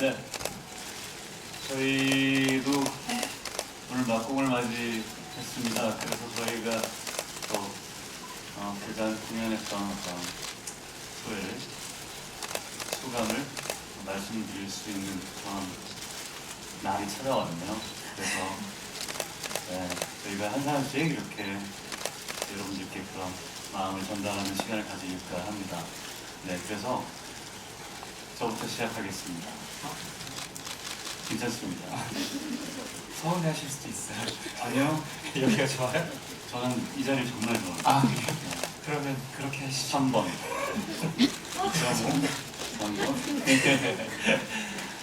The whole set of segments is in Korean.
네. 저희도 오늘 막공을 맞이했습니다. 그래서 저희가 또 어, 그간 공연했던 어떤 소를 소감을 말씀드릴 수 있는 그런 날이 찾아왔네요. 그래서 네, 저희가 한 사람씩 이렇게 여러분들께 그런 마음을 전달하는 시간을 가질까 합니다. 네, 그래서 저부터 시작하겠습니다. 괜찮습니다. 서운해 하실 수도 있어요. 아니요, 여기가 좋아요? 저는 이 자리를 정말 좋아합니다. 아, 그러면 그렇게 하시죠. 3번. 3번.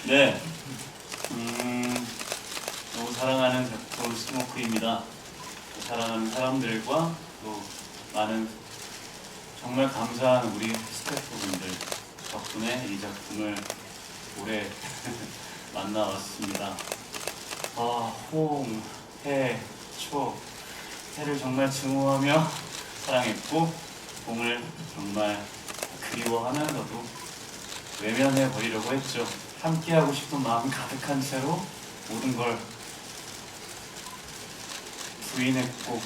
네. 음, 너무 사랑하는 작품 스모크입니다. 사랑하는 사람들과 또 많은 정말 감사한 우리 스태프분들 덕분에 이 작품을 오래 만나왔습니다. 아, 호응, 해, 초, 해를 정말 증오하며 사랑했고 봄을 정말 그리워하면서도 외면해 버리려고 했죠. 함께하고 싶은 마음 가득한 채로 모든 걸 부인했고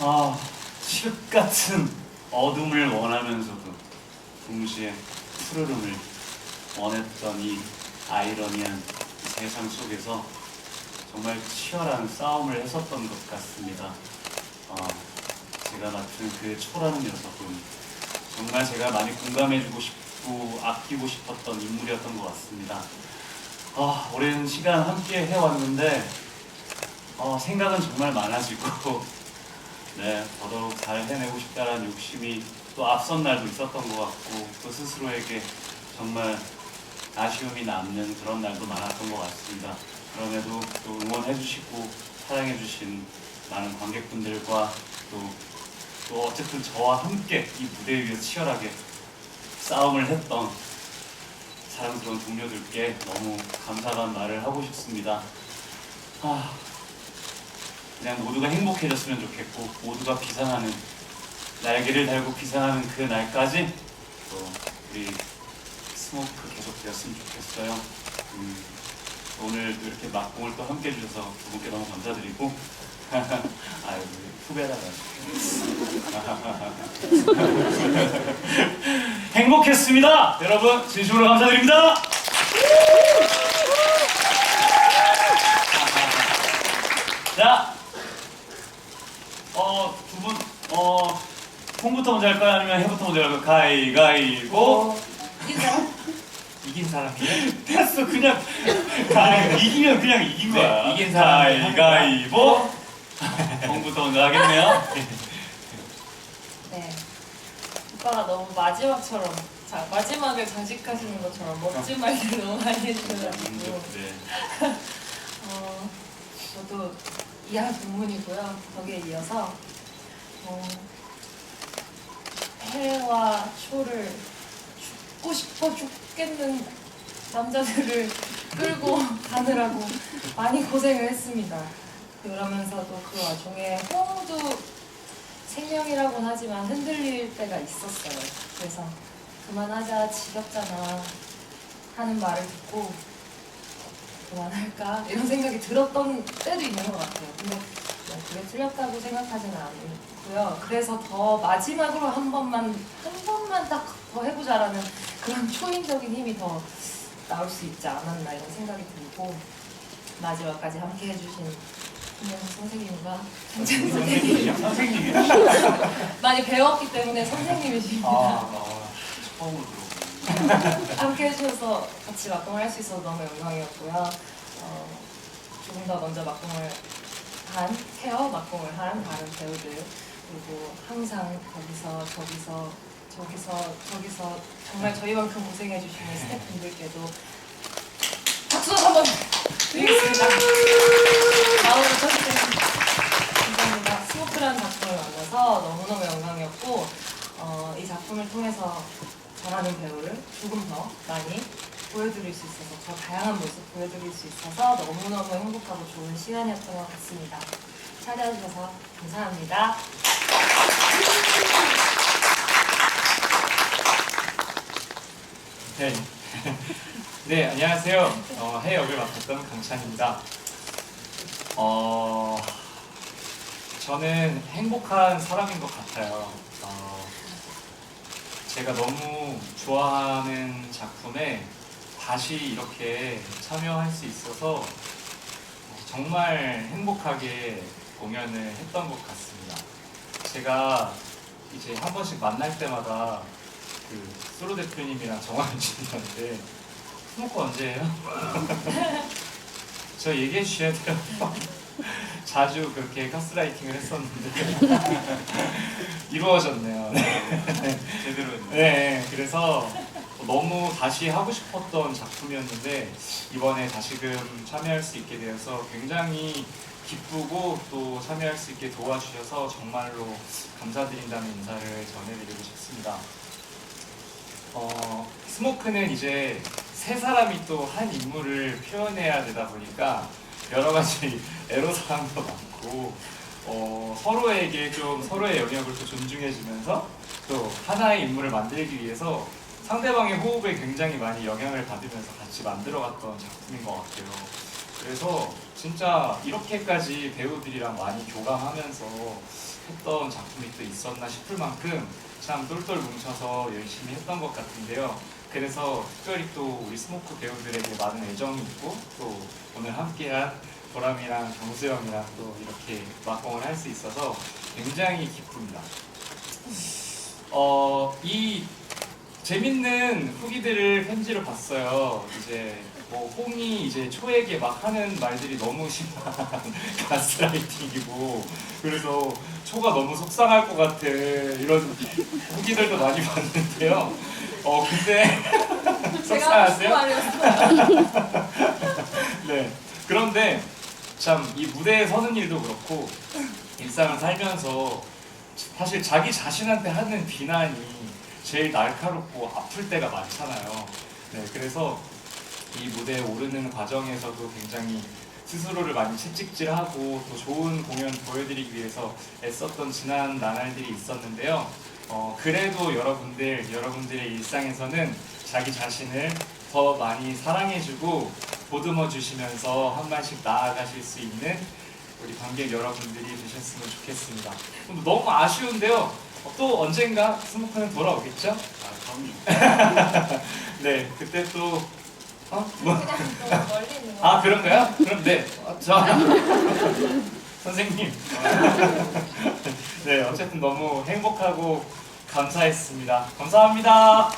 아 칠흑 같은 어둠을 원하면서도 동시에 푸르름을 원했던 이 아이러니한 세상 속에서 정말 치열한 싸움을 했었던 것 같습니다. 어, 제가 맡은 그 초라는 녀석은 정말 제가 많이 공감해주고 싶고 아끼고 싶었던 인물이었던 것 같습니다. 아, 오랜 시간 함께 해왔는데 어, 생각은 정말 많아지고 네, 더더욱 잘 해내고 싶다는 욕심이 또 앞선 날도 있었던 것 같고 또 스스로에게 정말 아쉬움이 남는 그런 날도 많았던 것 같습니다. 그럼에도 또 응원해주시고 사랑해주신 많은 관객분들과 또, 또 어쨌든 저와 함께 이 무대 위에서 치열하게 싸움을 했던 사랑스러운 동료들께 너무 감사한 말을 하고 싶습니다. 아, 그냥 모두가 행복해졌으면 좋겠고 모두가 비상하는 날개를 달고 비상하는 그 날까지 또 우리 스모크 계속 되었으면 좋겠어요. 음, 오늘도 이렇게 막공을 또 함께 해주셔서 두 분께 너무 감사드리고 아유 후배라가 행복했습니다. 여러분 진심으로 감사드립니다. 자, 어, 두 분, 어, 콩부터 먼저 할까요? 아니면 해부터 먼저 할까요? 이긴 사람? 이긴 사람이에요? 됐어, 그냥. 가위, 이기면 그냥 이긴 거야. 네, 이긴 사람이 가위가위보. 콩부터 먼저 하겠네요. 네. 오빠가 너무 마지막처럼 자 마지막을 장식하시는 것처럼 멋진 말들 너무 많이 해주셔가지고 네. 어, 저도 이하 동문이고요. 거기에 이어서 어, 해와 초를 죽고 싶어 죽겠는 남자들을 끌고 가느라고 많이 고생을 했습니다. 그러면서도 그 와중에 호응도 생명이라고는 하지만 흔들릴 때가 있었어요. 그래서 그만하자 지겹잖아 하는 말을 듣고 그만할까 이런 생각이 들었던 때도 있는 것 같아요. 근데 뭐 그게 틀렸다고 생각하지는 않고요. 그래서 더 마지막으로 한 번만 한 번만 딱 더 해보자라는 그런 초인적인 힘이 더 나올 수 있지 않았나 이런 생각이 들고 마지막까지 함께 해주신 선생님과 정찬 선생님 선생님이 많이 배웠기 때문에 선생님이십니다. 아, 처음으로 들어보네. 함께 해주셔서 같이 막공을 할 수 있어서 너무 영광이었고요. 어, 조금 더 먼저 막공을 한, 케어 막공을 한 다른 배우들 그리고 항상 거기서 저기서 저기서 저기서 정말 저희만큼 고생해 주시는 스태프분들께도 박수 한번 드리겠습니다. 마음으로 쳐주세요. 감사합니다. 스모크라는 작품을 만나서 너무너무 영광이었고 어, 이 작품을 통해서 잘하는 배우를 조금 더 많이 보여드릴 수 있어서 저 다양한 모습 보여드릴 수 있어서 너무너무 행복하고 좋은 시간이었던 것 같습니다. 찾아주셔서 감사합니다. 네. 네, 안녕하세요. 어, 해 역을 맡았던 강찬입니다. 어, 저는 행복한 사람인 것 같아요. 어, 제가 너무 좋아하는 작품에 다시 이렇게 참여할 수 있어서 정말 행복하게 공연을 했던 것 같습니다. 제가 이제 한 번씩 만날 때마다 그 솔로 대표님이랑 정화민 씨한테 스모커 언제예요? 저 얘기해 주셔야 돼요. 자주 그렇게 가스라이팅을 했었는데 이루어졌네요. 제대로 했네. 네, 그래서 너무 다시 하고 싶었던 작품이었는데 이번에 다시금 참여할 수 있게 되어서 굉장히 기쁘고 또 참여할 수 있게 도와주셔서 정말로 감사드린다는 인사를 전해드리고 싶습니다. 어, 스모크는 이제 세 사람이 또 한 인물을 표현해야 되다 보니까 여러 가지 애로사항도 많고 어, 서로에게 좀 서로의 영역을 또 존중해주면서 또 하나의 인물을 만들기 위해서 상대방의 호흡에 굉장히 많이 영향을 받으면서 같이 만들어갔던 작품인 것 같아요. 그래서 진짜 이렇게까지 배우들이랑 많이 교감하면서 했던 작품이 또 있었나 싶을 만큼 참 똘똘 뭉쳐서 열심히 했던 것 같은데요. 그래서 특별히 또 우리 스모크 배우들에게 많은 애정이 있고 또 오늘 함께한 보람이랑 정수 영이랑 또 이렇게 막공을 할 수 있어서 굉장히 기쁩니다. 어, 이 재밌는 후기들을 편지로 봤어요. 이제 뭐 홍이 이제 초에게 막 하는 말들이 너무 심한 가스라이팅이고 그래서 초가 너무 속상할 것 같아 이런 후기들도 많이 봤는데요. 어 근데 속상하세요? 네. 그런데 참 이 무대에 서는 일도 그렇고 일상을 살면서 사실 자기 자신한테 하는 비난이 제일 날카롭고 아플 때가 많잖아요. 네, 그래서 이 무대에 오르는 과정에서도 굉장히 스스로를 많이 채찍질하고 또 좋은 공연 보여드리기 위해서 애썼던 지난 나날들이 있었는데요. 어, 그래도 여러분들, 여러분들의 일상에서는 자기 자신을 더 많이 사랑해주고 보듬어 주시면서 한 발씩 나아가실 수 있는 우리 관객 여러분들이 되셨으면 좋겠습니다. 너무 아쉬운데요. 어, 또 언젠가 스모크는 돌아오겠죠? 아, 그럼요. 네, 그때 또 어? 뭐? 그냥 너무 멀리 있는 거. 아 그런가요? 그럼 네, 어, 저 선생님. 네, 어쨌든 너무 행복하고 감사했습니다. 감사합니다.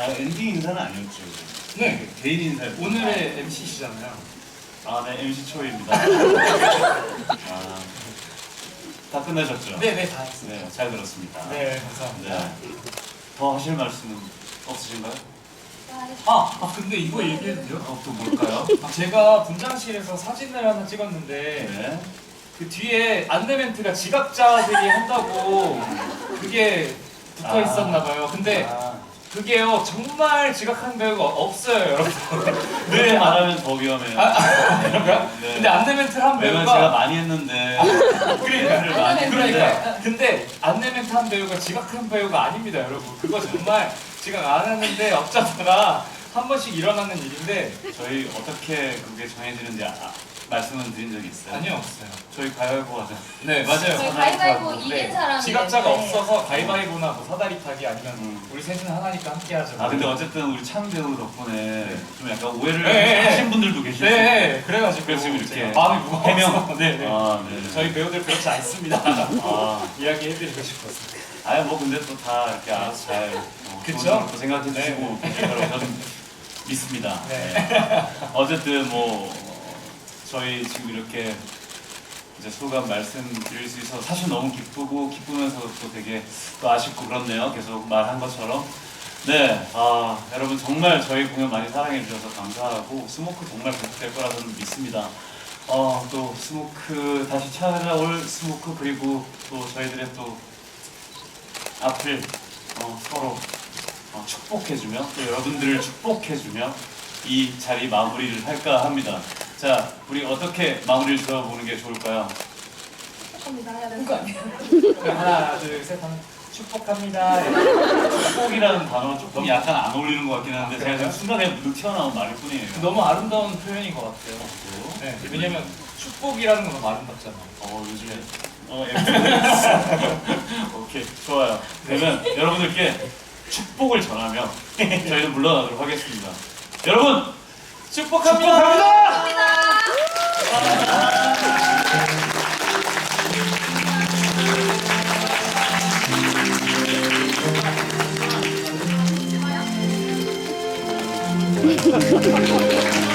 아, 엔딩 인사는 아니었죠. 네, 개인 인사였죠. 오늘의 MC시잖아요. 아, 네, MC 초입니다. 아, 다 끝나셨죠? 네, 네, 다 했습니다. 네, 잘 들었습니다. 네, 감사합니다. 네. 더 하실 말씀은 없으신가요? 아, 아 근데 이거 얘기해도 돼요? 어, 또 뭘까요? 아, 제가 분장실에서 사진을 하나 찍었는데 네. 그 뒤에 안내 멘트가 지각자들이 한다고 그게 붙어 있었나 봐요. 근데 아, 그게요 정말 지각한 배우가 없어요, 여러분. 늘 말하면 더 위험해요. 아, 그런가? 네. 근데 안내 멘트를 한 왜냐면 배우가 제가 많이 했는데 그러니까 를 많이 했는데 그러니까 근데 안내 멘트 한 배우가 지각한 배우가 아닙니다, 여러분. 그거 정말 지각 안 하는데 어쩌다가 한 번씩 일어나는 일인데 저희 어떻게 그게 정해지는지 아, 말씀은 드린 적이 있어요? 아니요 없어요. 저희 가위바위보 하자. 네 맞아요. 저희 가위바위보 네. 이긴 사람이 지각자가 되는데 없어서 가위바위보나 뭐 사다리 타기 아니면 음. 우리 셋은 하나니까 함께 하죠. 아 근데 어쨌든 우리 찬 배우 덕분에 좀 약간 오해를 네, 네, 하신 분들도 있어요. 네, 그래가지고 그래서 지금 이렇게 제가 마음이 무거워서 해명. 네, 네. 아, 네. 저희 배우들 그렇지 않습니다. 아, 이야기해드리고 싶었어요. 아예 뭐 근데 또 다 이렇게 알아서 잘 어, 그쵸? 좋은 거 생각해 주시고 네. 거라고 저는 믿습니다. 네. 네. 어쨌든 뭐 어, 저희 지금 이렇게 이제 소감 말씀드릴 수 있어서 사실 너무 기쁘고 기쁘면서 또 되게 또 아쉽고 그렇네요. 계속 말한 것처럼. 네, 아 여러분 정말 저희 공연 많이 사랑해 주셔서 감사하고 스모크 정말 계속될 거라 저는 믿습니다. 어, 또 스모크 다시 찾아올 스모크 그리고 또 저희들의 또 앞을 어, 서로 어, 축복해주며 또 여러분들을 축복해주며 이 자리 마무리를 할까 합니다. 자, 우리 어떻게 마무리를 지어보는 게 좋을까요? 축복합니다 해야 되는 거 아니에요? 하나 둘 셋 하면 축복합니다. 축복이라는 단어가 조금 약간 안 어울리는 것 같긴 한데 제가 지금 순간에 문득 튀어나온 말일 뿐이에요. 너무 아름다운 표현인 것 같아요. 네, 왜냐면 축복이라는 건 너무 아름답잖아요. 어 요즘에 어 엠 오케이 좋아요. 그러면 여러분들께 축복을 전하며 저희는 물러나도록 하겠습니다. 여러분 축복합니다. 아,